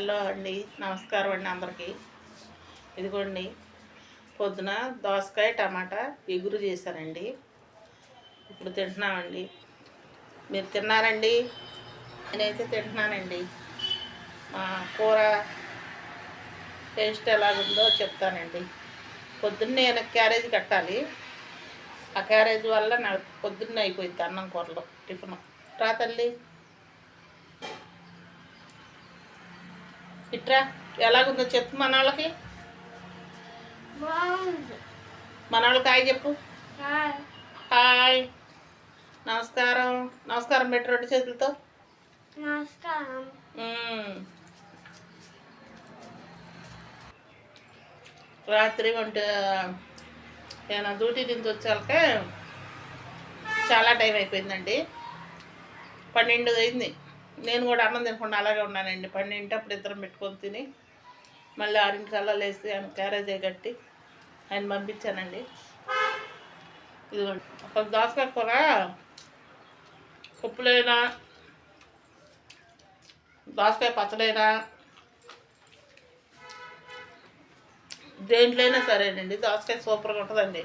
Hello అండి. నమస్కారం అండి అందరికీ. ఇదిగోండి. పొద్దున దోసకాయ టమాటా ఎగురు చేశానండి. ఇప్పుడు తింటున్నామండి. మీరు తిన్నారండి? నేనైతే తింటున్నానండి. మా కూర టేస్ట్ ఎలాగుందో చెప్తానండి. పొద్దున్నే నేను క్యారేజ్ కట్టాలి. ఆ క్యారేజ్ వల్ల నాకు పొద్దున్నే అయిపోయింది అన్నం కూరలో టిఫిన్. రా తల్లి. ఇట్రా ఎలాగుందో చెప్పు మన వాళ్ళకి మన వాళ్ళకి హాయ్ చెప్పు. హాయ్. నమస్కారం. నమస్కారం పెట్టు రెండు చేతులతో. నమస్కారం. రాత్రి వంట నేను డ్యూటీ నుంచి వచ్చాకే చాలా టైం అయిపోయిందండి. పన్నెండు అయింది. నేను కూడా అన్నం తినకుండా అలాగే ఉన్నానండి. పన్నెండు అప్పుడు ఇద్దరం పెట్టుకొని తిని మళ్ళీ ఆరింటికల్లా లేసి ఆయన క్యారేజ్ కట్టి ఆయన పంపించానండి. ఇదిగోండి. ఒక దోసకాయ కూర ఉప్పులైనా దోసకాయ పచ్చడైనా దేంట్లైనా సరేనండి. దోసకాయ సూపర్గా ఉంటుందండి.